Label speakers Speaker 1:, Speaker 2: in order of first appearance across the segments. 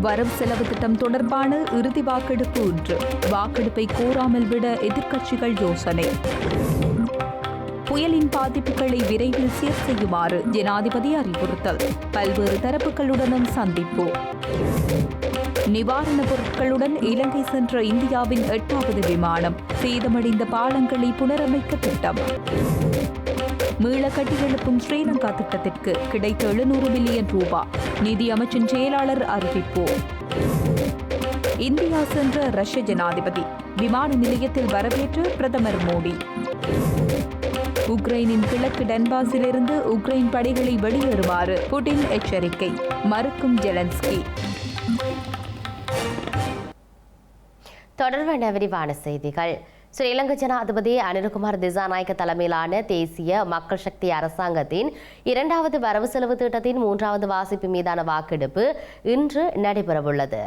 Speaker 1: வரவு செலவு திட்டம் தொடர்பான இறுதி வாக்கெடுப்பு ஒன்று. வாக்கெடுப்பை கோராமல் விட எதிர்க்கட்சிகள் யோசனை. புயலின் பாதிப்புகளை விரைவில் சீர் செய்யுமாறு ஜனாதிபதி அறிவுறுத்தல். பல்வேறு தரப்புகளுடனும் சந்திப்பு. நிவாரணப் பொருட்களுடன் இலங்கை சென்ற இந்தியாவின் எட்டாவது விமானம் சேதமடைந்த பாலங்களை புனரமைக்க திட்டம். மீள கட்டியெழுப்பும் ஸ்ரீலங்கா திட்டத்திற்கு கிடைத்த எழுநூறு மில்லியன் ரூபாய் நிதியமைச்சின் செயலாளர் அறிவிப்பு. இந்தியா சென்ற ரஷ்ய ஜனாதிபதி. விமான நிலையத்தில் வரவேற்று பிரதமர் மோடி. உக்ரைனின் கிழக்கு டன்பாஸிலிருந்து உக்ரைன் படைகளை வெளியேறுமாறு புடின் எச்சரிக்கை. மறுக்கும் ஜெலன்ஸ்கி.
Speaker 2: தொடர்பான விரிவான செய்திகள். ஸ்ரீலங்கா ஜனாதிபதி அனில்குமார் திசாநாயக்க தலைமையிலான தேசிய மக்கள் சக்தி அரசாங்கத்தின் இரண்டாவது வரவு செலவு திட்டத்தின் மூன்றாவது வாசிப்பு மீதான வாக்கெடுப்பு இன்று நடைபெறவுள்ளது.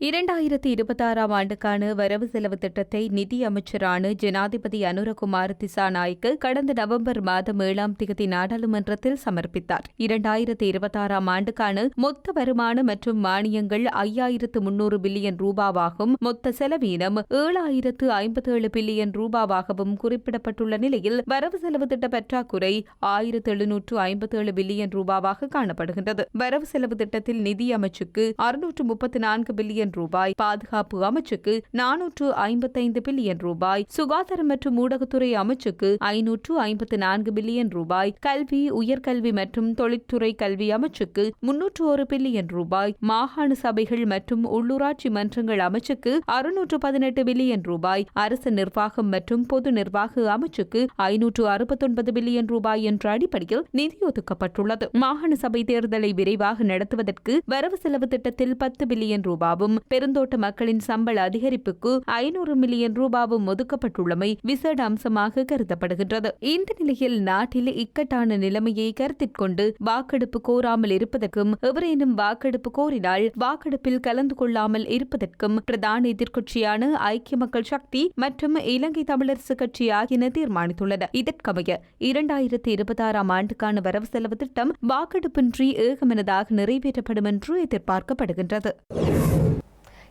Speaker 1: இரண்டாயிரத்தி இருபத்தாறாம் ஆண்டுக்கான வரவு செலவு திட்டத்தை நிதி அமைச்சரான ஜனாதிபதி அனுரகுமார் திசாநாய்க்கு கடந்த நவம்பர் மாதம் ஏழாம் தேதி நாடாளுமன்றத்தில் சமர்ப்பித்தார். இரண்டாயிரத்தி இருபத்தாறாம் ஆண்டுக்கான மொத்த வருமானம் மற்றும் மானியங்கள் ஐயாயிரத்து முன்னூறு பில்லியன் ரூபாவாகும். மொத்த செலவீனம் ஏழாயிரத்து ஐம்பத்தி ஏழு பில்லியன் ரூபாவாகவும் குறிப்பிடப்பட்டுள்ள நிலையில் வரவு செலவு திட்ட பற்றாக்குறை ஆயிரத்து எழுநூற்று ஐம்பத்தி ஏழு பில்லியன் ரூபாவாக காணப்படுகின்றது. வரவு செலவு திட்டத்தில் நிதி அமைச்சுக்கு அறுநூற்று முப்பத்தி நான்கு பில்லியன் பில்லியன் ரூபாய். பாதுகாப்பு அமைச்சுக்கு நானூற்று ஐம்பத்தைந்து பில்லியன் ரூபாய். சுகாதாரம் மற்றும் ஊடகத்துறை அமைச்சுக்கு ஐநூற்று ஐம்பத்து நான்கு பில்லியன் ரூபாய். கல்வி உயர்கல்வி மற்றும் தொழிற்துறை கல்வி அமைச்சுக்கு முன்னூற்று ஒரு பில்லியன் ரூபாய். மாகாண சபைகள் மற்றும் உள்ளூராட்சி மன்றங்கள் அமைச்சுக்கு அறுநூற்று பதினெட்டு பில்லியன் ரூபாய். அரசு நிர்வாகம் மற்றும் பொது நிர்வாக அமைச்சுக்கு ஐநூற்று அறுபத்தொன்பது பில்லியன் ரூபாய் என்ற அடிப்படையில் நிதி ஒதுக்கப்பட்டுள்ளது. மாகாண சபை தேர்தலை விரைவாக நடத்துவதற்கு வரவு செலவு திட்டத்தில் பத்து பில்லியன் ரூபாவும் பெருந்தோட்ட மக்களின் சம்பள அதிகரிப்புக்கு ஐநூறு மில்லியன் ரூபாவும் ஒதுக்கப்பட்டுள்ளமை விசேட அம்சமாக கருதப்படுகின்றது. இந்த நிலையில் நாட்டில் இக்கட்டான நிலைமையை கருத்தில் கொண்டு வாக்கெடுப்பு கோராமல் இருப்பதற்கும் எவரேனும் வாக்கெடுப்பு கோரினால் வாக்கெடுப்பில் கலந்து கொள்ளாமல் இருப்பதற்கும் பிரதான எதிர்க்கட்சியான ஐக்கிய மக்கள் சக்தி மற்றும் இலங்கை தமிழரசு கட்சி ஆகியன தீர்மானித்துள்ளன. இதற்கமைய இரண்டாயிரத்தி இருபத்தாறாம் ஆண்டுக்கான வரவு செலவு திட்டம் வாக்கெடுப்பின்றி ஏகமனதாக நிறைவேற்றப்படும் என்று எதிர்பார்க்கப்படுகின்றது.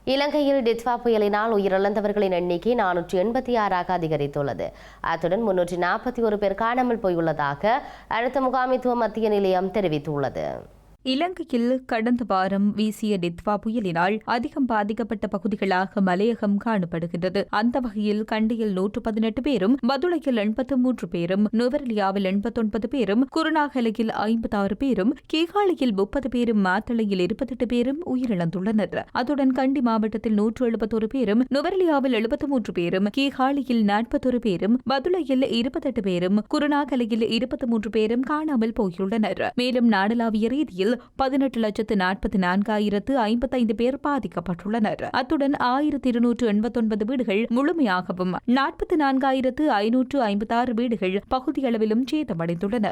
Speaker 2: இலங்கையில் டித்வா புயலினால் உயிரிழந்தவர்களின் எண்ணிக்கை நானூற்றி எண்பத்தி ஆறாக அதிகரித்துள்ளது. அத்துடன் முன்னூற்றி நாற்பத்தி ஒரு பேர் காணாமல் போயுள்ளதாக அடுத்த முகாமைத்துவ மத்திய நிலையம் தெரிவித்துள்ளது.
Speaker 1: இலங்கையில் கடந்த வாரம் வீசிய டித்வா புயலினால் அதிகம் பாதிக்கப்பட்ட பகுதிகளாக மலையகம் காணப்படுகின்றது. அந்த வகையில் கண்டியில் நூற்று பதினெட்டு பேரும் பதுளையில் எண்பத்து மூன்று பேரும் நுவரலியாவில் எண்பத்தொன்பது பேரும் குருநாகலையில் ஐம்பத்தாறு பேரும் கீகாலியில் முப்பது பேரும் மாத்தளையில் இருபத்தெட்டு பேரும் உயிரிழந்துள்ளனர். அத்துடன் கண்டி மாவட்டத்தில் நூற்று எழுபத்தொரு பேரும் நுவரலியாவில் எழுபத்து மூன்று பேரும் கீகாலியில் நாற்பத்தொரு பேரும் பதுளையில் இருபத்தெட்டு பேரும் குருநாகலையில் இருபத்தி மூன்று பேரும் காணாமல் போயுள்ளனர். மேலும் நாடளாவிய ரீதியில் பதினெட்டு லட்சத்து நாற்பத்தி நான்காயிரத்து ஐம்பத்தைந்து பேர் பாதிக்கப்பட்டுள்ளனர். அத்துடன் ஆயிரத்தி இருநூற்று எண்பத்தொன்பது வீடுகள் முழுமையாகவும் நாற்பத்தி நான்காயிரத்து ஐநூற்று ஐம்பத்தாறு வீடுகள் பகுதியளவிலும் சேதமடைந்துள்ளன.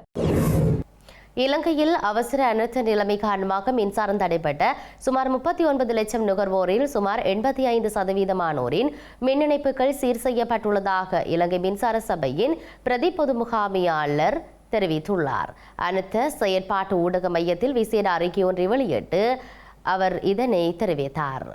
Speaker 2: இலங்கையில் அவசர அனர்த்த நிலைமை காரணமாக மின்சாரம் தடைப்பட்ட சுமார் முப்பத்தி ஒன்பது லட்சம் நுகர்வோரில் சுமார் எண்பத்தி ஐந்து சதவீதமானோரின் மின் இணைப்புகள் சீர் செய்யப்பட்டுள்ளதாக இலங்கை மின்சார சபையின் பிரதி பொது முகாமியாளர் தெரிவித்துள்ளார். அனைத்த செயற்பாட்டு ஊடக மையத்தில் விசேட அறிக்கை ஒன்றை வெளியிட்டு அவர் இதனை தெரிவித்தார்.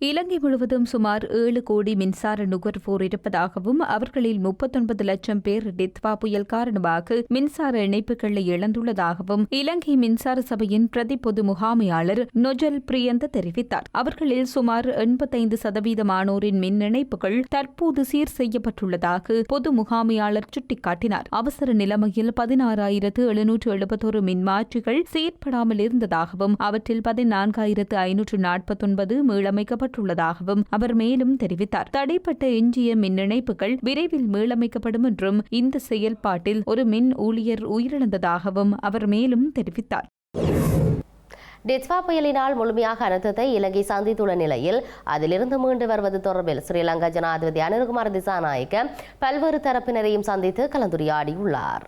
Speaker 1: இலங்கை முழுவதும் சுமார் ஏழு கோடி மின்சார நுகர்வோர் இருப்பதாகவும் அவர்களில் முப்பத்தொன்பது லட்சம் பேர் டித்வா புயல் காரணமாக மின்சார இணைப்புகளை இழந்துள்ளதாகவும் இலங்கை மின்சார சபையின் பிரதி பொது முகாமையாளர் நொஜல் பிரியந்த தெரிவித்தார். அவர்களில் சுமார் எண்பத்தைந்து சதவீதமானோரின் மின் இணைப்புகள் தற்போது சீர் செய்யப்பட்டுள்ளதாக பொது முகாமையாளர் சுட்டிக்காட்டினார். அவசர நிலைமையில் பதினாறாயிரத்து எழுநூற்று எழுபத்தொரு மின்மாற்றிகள் செயற்படாமல் இருந்ததாகவும் அவற்றில் பதினான்காயிரத்து ஐநூற்று நாற்பத்தொன்பது மீளமைக்கப்பட்டு செய்யப்பட்டுள்ளதாகவும் அவர் மேலும் தெரிவித்தார். தடைப்பட்ட எஞ்சிய மின் இணைப்புகள் விரைவில் மீளமைக்கப்படும் என்றும் இந்த செயல்பாட்டில் ஒரு மின் ஊழியர் உயிரிழந்ததாகவும் அவர் மேலும் தெரிவித்தார்.
Speaker 2: டிட்வா புயலினால் முழுமையாக அனர்த்தத்தை இலங்கை சந்தித்துள்ள நிலையில் அதிலிருந்து மீண்டு வருவது தொடர்பில் ஸ்ரீலங்கா ஜனாதிபதி அனுர்குமார் திசாநாயக்க பல்வேறு தரப்பினரையும் சந்தித்து கலந்துரையாடியுள்ளார்.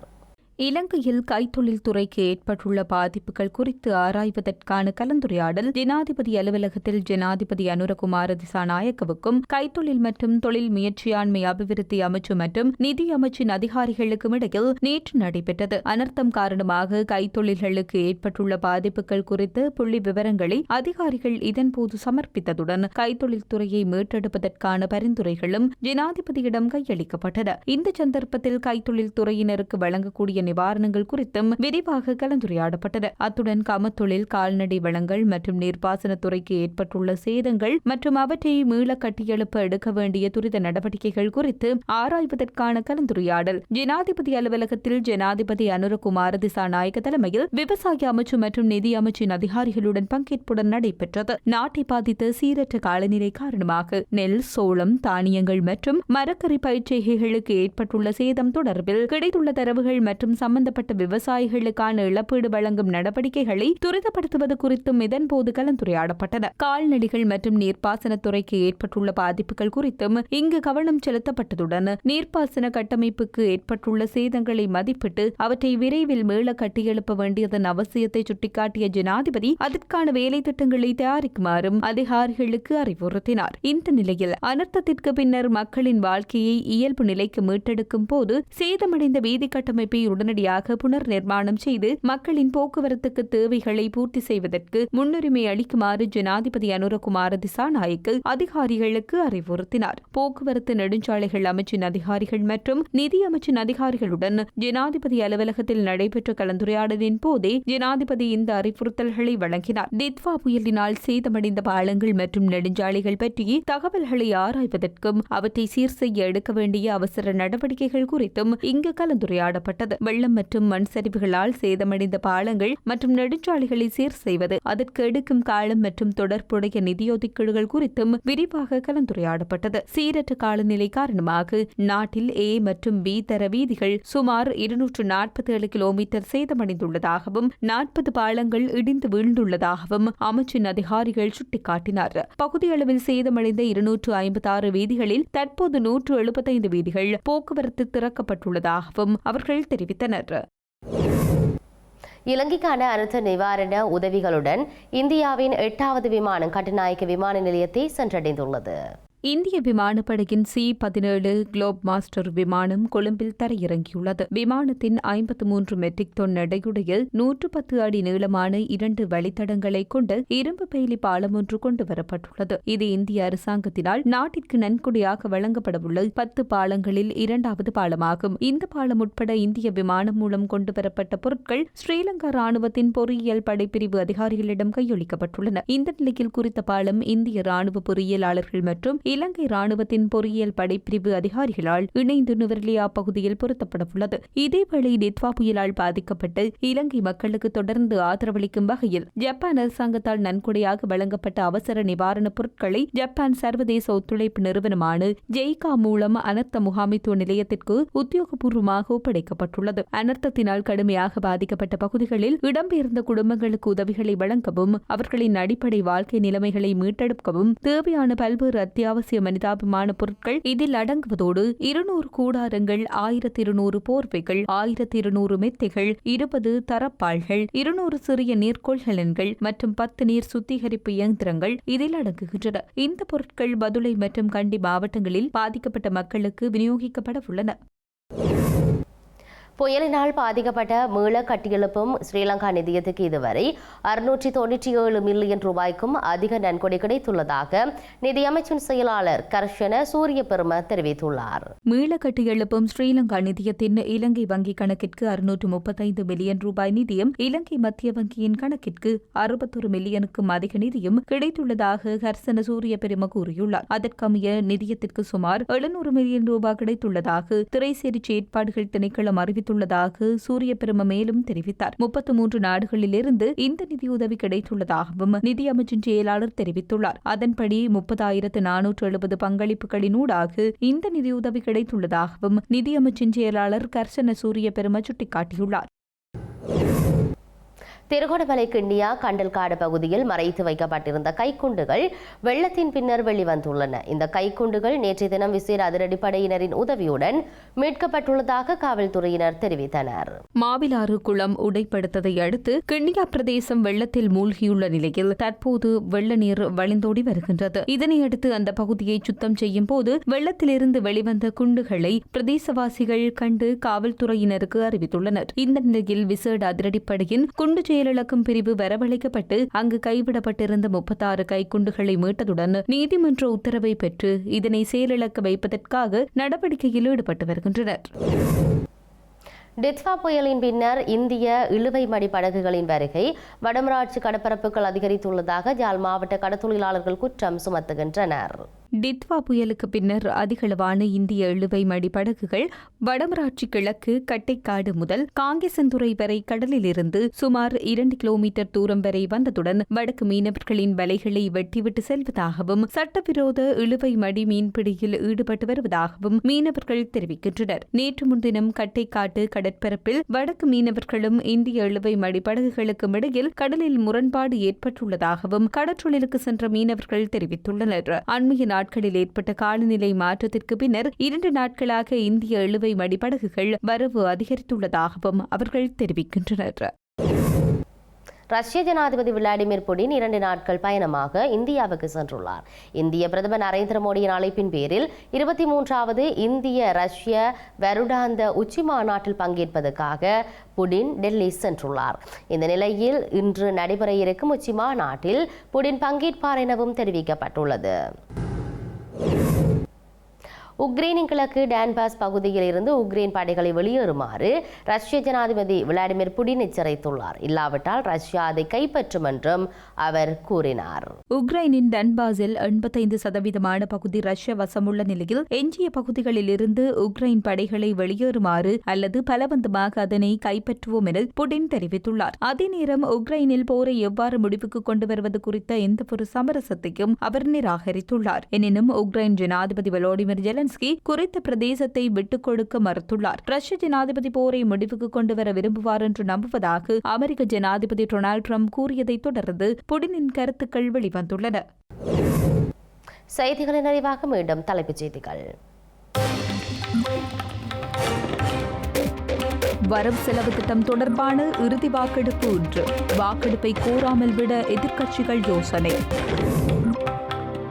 Speaker 1: இலங்கையில் கைத்தொழில் துறைக்கு ஏற்பட்டுள்ள பாதிப்புகள் குறித்து ஆராய்வதற்கான கலந்துரையாடல் ஜனாதிபதி அலுவலகத்தில் ஜனாதிபதி அனுரகுமார திசாநாயக்கவுக்கும் கைத்தொழில் மற்றும் தொழில் முயற்சியாண்மை அபிவிருத்தி அமைச்சு மற்றும் நிதி அமைச்சின் அதிகாரிகளுக்கும் இடையில் நேற்று நடைபெற்றது. அனர்த்தம் காரணமாக கைத்தொழில்களுக்கு ஏற்பட்டுள்ள பாதிப்புகள் குறித்து புள்ளி விவரங்களை அதிகாரிகள் இதன்போது சமர்ப்பித்ததுடன் கைத்தொழில் துறையை மீட்டெடுப்பதற்கான பரிந்துரைகளும் ஜனாதிபதியிடம் கையளிக்கப்பட்டது இந்த சந்தர்ப்பத்தில் கைத்தொழில் துறையினருக்கு வழங்கக்கூடிய நிவாரணங்கள் குறித்தும் விரிவாக கலந்துரையாடப்பட்டது. அத்துடன் கமத்தொழில் கால்நடை வளங்கள் மற்றும் நீர்ப்பாசனத்துறைக்கு ஏற்பட்டுள்ள சேதங்கள் மற்றும் அவற்றை மீள கட்டியெழுப்ப எடுக்க வேண்டிய துரித நடவடிக்கைகள் குறித்து ஆராய்வதற்கான கலந்துரையாடல். ஜனாதிபதி அலுவலகத்தில் ஜனாதிபதி அனுரகுமார நாயக தலைமையில் விவசாய அமைச்சு மற்றும் நிதி அமைச்சின் அதிகாரிகளுடன் பங்கேற்புடன் நடைபெற்றது. நாட்டை பாதித்த சீரற்ற காலநிலை காரணமாக நெல் சோளம் தானியங்கள் மற்றும் மரக்கறி பயிற்சிகளுக்கு ஏற்பட்டுள்ள சேதம் தொடர்பில் கிடைத்துள்ள தரவுகள் மற்றும் சம்பந்தப்பட்ட விவசாயிகளுக்கான இழப்பீடு வழங்கும் நடவடிக்கைகளை துரிதப்படுத்துவது குறித்தும் இதன்போது கலந்துரையாடப்பட்டது. கால்நடைகள் மற்றும் நீர்ப்பாசனத்துறைக்கு ஏற்பட்டுள்ள பாதிப்புகள் குறித்தும் இங்கு கவனம் செலுத்தப்பட்டதுடன் நீர்ப்பாசன கட்டமைப்புக்கு ஏற்பட்டுள்ள சேதங்களை மதிப்பிட்டு அவற்றை விரைவில் மீள கட்டியெழுப்ப வேண்டியதன் அவசியத்தை சுட்டிக்காட்டிய ஜனாதிபதி அதற்கான வேலை திட்டங்களை தயாரிக்குமாறும் அதிகாரிகளுக்கு அறிவுறுத்தினார். இந்த நிலையில் அனர்த்தத்திற்கு பின்னர் மக்களின் வாழ்க்கையை இயல்பு நிலைக்கு மீட்டெடுக்கும் போது சேதமடைந்த வீதி கட்டமைப்பை உடனடியாக புனர் நிர்மாணம் செய்து மக்களின் போக்குவரத்துக்கு தேவைகளை பூர்த்தி செய்வதற்கு முன்னுரிமை அளிக்குமாறு ஜனாதிபதி அனுரகுமார திசாநாயக்கு அதிகாரிகளுக்கு அறிவுறுத்தினார். போக்குவரத்து நெடுஞ்சாலைகள் அமைச்சின் அதிகாரிகள் மற்றும் நிதி அமைச்சின் அதிகாரிகளுடன் ஜனாதிபதி அலுவலகத்தில் நடைபெற்ற கலந்துரையாடலின் போதே ஜனாதிபதி இந்த அறிவுறுத்தல்களை வழங்கினார். தித்வா புயலினால் சேதமடைந்த பாலங்கள் மற்றும் நெடுஞ்சாலைகள் பற்றி தகவல்களை ஆராய்வதற்கும் அவற்றை சீர் செய்ய எடுக்க வேண்டிய அவசர நடவடிக்கைகள் குறித்தும் இங்கு கலந்துரையாடப்பட்டது. வெள்ளம் மற்றும் மண் சரிவுகளால் சேதமடைந்த பாலங்கள் மற்றும் நெடுஞ்சாலைகளை சீர் செய்வது அதற்கு எடுக்கும் காலம் மற்றும் தொடர்புடைய நிதியொதுக்கீடுகள் குறித்தும் விரிவாக கலந்துரையாடப்பட்டது. சீரற்ற காலநிலை காரணமாக நாட்டில் ஏ மற்றும் பி தர வீதிகள் சுமார் இருநூற்று நாற்பத்தி ஏழு கிலோமீட்டர் சேதமடைந்துள்ளதாகவும் நாற்பது பாலங்கள் இடிந்து வீழ்ந்துள்ளதாகவும் அமைச்சின் அதிகாரிகள் சுட்டிக்காட்டினார். பகுதியளவில் சேதமடைந்த இருநூற்று ஐம்பத்தி ஆறு வீதிகளில் தற்போது நூற்று எழுபத்தைந்து வீதிகள் போக்குவரத்து திறக்கப்பட்டுள்ளதாகவும் அவர்கள் தெரிவித்தனர்
Speaker 2: இலங்கைக்கான அனர்த்த நிவாரண உதவிகளுடன் இந்தியாவின் எட்டாவது விமானம் கட்டுநாயக்க விமான நிலையத்தை சென்றடைந்துள்ளது.
Speaker 1: இந்திய விமானப்படையின் சி பதினேழு குளோப் மாஸ்டர் விமானம் கொழும்பில் தரையிறங்கியுள்ளது. விமானத்தின் ஐம்பத்து மூன்று மெட்ரிக் டன் எடையுடைய நூற்று பத்து அடி நீளமான இரண்டு வழித்தடங்களை கொண்ட இரும்பு பெயிலி பாலம் ஒன்று கொண்டு வரப்பட்டுள்ளது. இது இந்திய அரசாங்கத்தினால் நாட்டிற்கு நன்கொடையாக வழங்கப்படவுள்ள பத்து பாலங்களில் இரண்டாவது பாலமாகும். இந்த பாலம் உட்பட இந்திய விமானம் மூலம் கொண்டு வரப்பட்ட பொருட்கள் ஸ்ரீலங்கா ராணுவத்தின் பொறியியல் படைப்பிரிவு அதிகாரிகளிடம் கையளிக்கப்பட்டுள்ளன. இந்த நிலையில் குறித்த பாலம் இந்திய ராணுவ பொறியியலாளர்கள் மற்றும் இலங்கை ராணுவத்தின் பொறியியல் படைப்பிரிவு அதிகாரிகளால் இணைந்து நுவர்லியா பகுதியில் பொருத்தப்படவுள்ளது. இதேவேளை நித்வா புயலால் பாதிக்கப்பட்டு இலங்கை மக்களுக்கு தொடர்ந்து ஆதரவளிக்கும் வகையில் ஜப்பான் அரசாங்கத்தால் நன்கொடையாக வழங்கப்பட்ட அவசர நிவாரணப் பொருட்களை ஜப்பான் சர்வதேச ஒத்துழைப்பு நிறுவனமான ஜெய்கா மூலம் அனர்த்த முகாமைத்துவ நிலையத்திற்கு உத்தியோகபூர்வமாக ஒப்படைக்கப்பட்டுள்ளது. அனர்த்தத்தினால் கடுமையாக பாதிக்கப்பட்ட பகுதிகளில் இடம்பெயர்ந்த குடும்பங்களுக்கு உதவிகளை வழங்கவும் அவர்களின் அடிப்படை வாழ்க்கை நிலைமைகளை மீட்டெடுக்கவும் தேவையான பல்வேறு அத்தியாவசிய மனிதாபிமான பொருட்கள் இதில் அடங்குவதோடு இருநூறு கூடாரங்கள் ஆயிரத்தி இருநூறு போர்வைகள் ஆயிரத்தி இருநூறு மெத்தைகள் இருபது தரப்பாள்கள் இருநூறு சிறிய நீர்க்கொள்கலன்கள் மற்றும் பத்து நீர் சுத்திகரிப்பு இயந்திரங்கள் இதில் அடங்குகின்றன. இந்த பொருட்கள் பதுளை மற்றும் கண்டி மாவட்டங்களில் பாதிக்கப்பட்ட மக்களுக்கு விநியோகிக்கப்பட உள்ளன
Speaker 2: புயலினால் பாதிக்கப்பட்ட மீள கட்டியெழுப்பும் ஸ்ரீலங்கா நிதியத்துக்கு இதுவரை அறுநூற்றி தொண்ணூற்றி ஏழு மில்லியன் ரூபாய்க்கும் அதிக நன்கொடை கிடைத்துள்ளதாக நிதியமைச்சின் செயலாளர் கர்ஷன சூரிய பெரும தெரிவித்துள்ளார்.
Speaker 1: மீள கட்டியெழுப்பும் ஸ்ரீலங்கா நிதியத்தின் இலங்கை வங்கி கணக்கிற்கு அறுநூற்று முப்பத்தைந்து மில்லியன் ரூபாய் நிதியும் இலங்கை மத்திய வங்கியின் கணக்கிற்கு அறுபத்தொரு மில்லியனுக்கும் அதிக நிதியும் கிடைத்துள்ளதாக ஹர்சன சூரிய பெரும கூறியுள்ளார். அதற்கமைய நிதியத்திற்கு சுமார் எழுநூறு மில்லியன் ரூபாய் கிடைத்துள்ளதாக திரைசேரி செயற்பாடுகள் திணைக்களம் அறிவித்து கிடைத்துள்ளதாக சூரிய பெரும மேலும் தெரிவித்தார். முப்பத்து மூன்று நாடுகளிலிருந்து இந்த நிதியுதவி கிடைத்துள்ளதாகவும் நிதியமைச்சின் செயலாளர் தெரிவித்துள்ளார். அதன்படி முப்பதாயிரத்து நானூற்று எழுபது பங்களிப்புகளினூடாக இந்த நிதியுதவி கிடைத்துள்ளதாகவும் நிதியமைச்சின் செயலாளர் கர்சன சூரிய பெரும சுட்டிக்காட்டியுள்ளார்.
Speaker 2: திருகோணமலை கிண்ணியா கண்டல்காடு பகுதியில் மறைத்து வைக்கப்பட்டிருந்த கைக்குண்டுகள் வெள்ளத்தின் பின்னர் வெளிவந்துள்ளன. இந்த கைக்குண்டுகள் நேற்றைய தினம் விசேட அதிரடிப்படையினரின் உதவியுடன் மீட்கப்பட்டுள்ளதாக காவல்துறையினர் தெரிவித்தனர்.
Speaker 1: மாவிலாறு குளம் உடைப்படுத்ததை அடுத்து கிண்ணியா பிரதேசம் வெள்ளத்தில் மூழ்கியுள்ள நிலையில் தற்போது வெள்ள நீர் வழிந்தோடி வருகின்றது. இதனையடுத்து அந்த பகுதியை சுத்தம் செய்யும் போது வெள்ளத்திலிருந்து வெளிவந்த குண்டுகளை பிரதேசவாசிகள் கண்டு காவல்துறையினருக்கு அறிவித்துள்ளனர். இந்த நிலையில் விசேட அதிரடிப்படையின் குண்டு செயலிழக்கும் பிரிவு வரவழைக்கப்பட்டு அங்கு கைவிடப்பட்டிருந்த முப்பத்தாறு கைக்குண்டுகளை மீட்டதுடன் நீதிமன்ற உத்தரவை பெற்று இதனை செயலிழக்க வைப்பதற்காக நடவடிக்கையில் ஈடுபட்டு வருகின்றனர்.
Speaker 2: டிட்வா புயலின் பின்னர் இந்திய இழுவை மடி படகுகளின் வருகை வடமராட்சி கடற்பரப்புகள் அதிகரித்துள்ளதாக யாழ் மாவட்ட கடத்தொழிலாளர்கள் குற்றம் சுமத்துகின்றனர்.
Speaker 1: டித்வா புயலுக்கு பின்னர் அதிகளவான இந்திய இழுவை மடிப்படகுகள் வடமராட்சி கிழக்கு கட்டைக்காடு முதல் காங்கேசந்துறை வரை கடலிலிருந்து சுமார் இரண்டு கிலோமீட்டர் தூரம் வரை வந்ததுடன் வடக்கு மீனவர்களின் வலைகளை வெட்டிவிட்டு செல்வதாகவும் சட்டவிரோத இழுவை மடி மீன்பிடியில் ஈடுபட்டு வருவதாகவும் மீனவர்கள் தெரிவிக்கின்றனர். நேற்று முன்தினம் கட்டைக்காட்டு கடற்பரப்பில் வடக்கு மீனவர்களும் இந்திய இழுவை மடி படகுகளுக்கும் இடையில் கடலில் முரண்பாடு ஏற்பட்டுள்ளதாகவும் கடற்றொழிலுக்கு சென்ற மீனவர்கள் தெரிவித்துள்ளனர். அண்மைய நாட்களில் ஏற்பட்ட காலநிலை மாற்றத்திற்கு பின்னர் இரண்டு நாட்களாக இந்திய இழுவை மடிப்படகுகள் வரவு அதிகரித்துள்ளதாகவும் அவர்கள் தெரிவிக்கின்றனர்.
Speaker 2: ரஷ்ய ஜனாதிபதி விளாடிமிர் புடின் இரண்டு நாட்கள் பயணமாக இந்தியாவுக்கு சென்றுள்ளார். இந்திய பிரதமர் நரேந்திர மோடியின் அழைப்பின் பேரில் இருபத்தி மூன்றாவது இந்திய ரஷ்ய வருடாந்த உச்சி மாநாட்டில் பங்கேற்பதற்காக புடின் டெல்லி சென்றுள்ளார். இந்த நிலையில் இன்று நடைபெற இருக்கும் உச்சி மாநாட்டில் புடின் பங்கேற்பார் எனவும் தெரிவிக்கப்பட்டுள்ளது. you உக்ரைனின் கிழக்கு டான்பாஸ் பகுதியில் இருந்து உக்ரைன் படைகளை வெளியேறுமாறு ரஷ்ய ஜனாதிபதி விளாடிமிர் புடின் எச்சரித்துள்ளார். இல்லாவிட்டால் ரஷ்யா அதை கைப்பற்றும் என்றும் அவர் கூறினார்.
Speaker 1: உக்ரைனின் டன்பாஸில் எண்பத்தைந்து சதவீதமான பகுதி ரஷ்ய வசமுள்ள நிலையில் எஞ்சிய பகுதிகளில் இருந்து உக்ரைன் படைகளை வெளியேறுமாறு அல்லது பலவந்தமாக அதனை கைப்பற்றுவோம் என புடின் தெரிவித்துள்ளார். அதே நேரம் உக்ரைனில் போரை எவ்வாறு முடிவுக்கு கொண்டு வருவது குறித்த எந்தவொரு சமரசத்தையும் அவர் நிராகரித்துள்ளார். எனினும் உக்ரைன் ஜனாதிபதி வலோடிமிர் ஜெலன் ஜெலன்ஸ்கி குறித்த பிரதேசத்தை விட்டுக் கொடுக்க மறுத்துள்ளார். ரஷ்ய ஜனாதிபதி போரை முடிவுக்கு கொண்டு வர விரும்புவார் என்று நம்புவதாக அமெரிக்க ஜனாதிபதி டொனால்டு ட்ரம்ப் கூறியதைத் தொடர்ந்து புடினின் கருத்துக்கள் வெளிவந்துள்ளன.
Speaker 2: செய்திகளின் நிறைவாக மீண்டும் தலைப்புச் செய்திகள்.
Speaker 1: வரவு செலவு திட்டம் தொடர்பான இறுதி வாக்கெடுப்பு இன்று வாக்கெடுப்பை கோராமல் விட எதிர்க்கட்சிகள் யோசனை.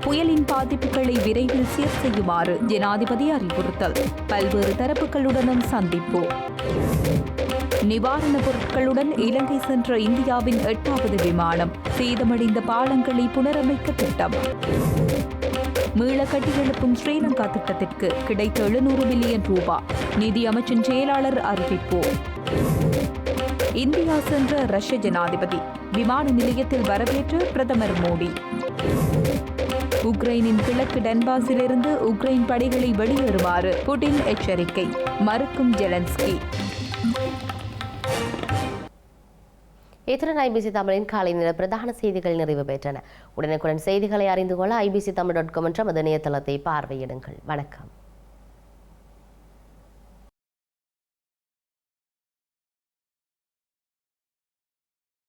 Speaker 1: புயலின் பாதிப்புகளை விரைவில் சீர் செய்யுமாறு ஜனாதிபதி அறிவுறுத்தல். பல்வேறு தரப்புகளுடனும் சந்திப்பு. நிவாரணப் பொருட்களுடன் இலங்கை சென்ற இந்தியாவின் எட்டாவது விமானம் சேதமடைந்த பாலங்களை புனரமைக்க திட்டம். மீள கட்டியெழுப்பும் ஸ்ரீலங்கா திட்டத்திற்கு கிடைத்த எழுநூறு மில்லியன் ரூபாய் நிதி அமைச்சின் செயலாளர் அறிவிப்பு. இந்தியா சென்ற ரஷ்ய ஜனாதிபதி விமான நிலையத்தில் வரவேற்று பிரதமர் மோடி. உக்ரைனின் கிழக்கு டன்பாஸிலிருந்து உக்ரைன் படைகளை வெளியேறுமாறு புடின் எச்சரிக்கை. மறுக்கும் ஜெலன்ஸ்கி.
Speaker 2: இத்துடன் ஐபிசி தமிழின் காலை நேர பிரதான செய்திகள் நிறைவு பெற்றன. உடனுக்குடன் செய்திகளை அறிந்து கொள்ள ஐபிசி தமிழ் டாட் காம் என்ற மத இணையதளத்தை பார்வையிடுங்கள். வணக்கம்.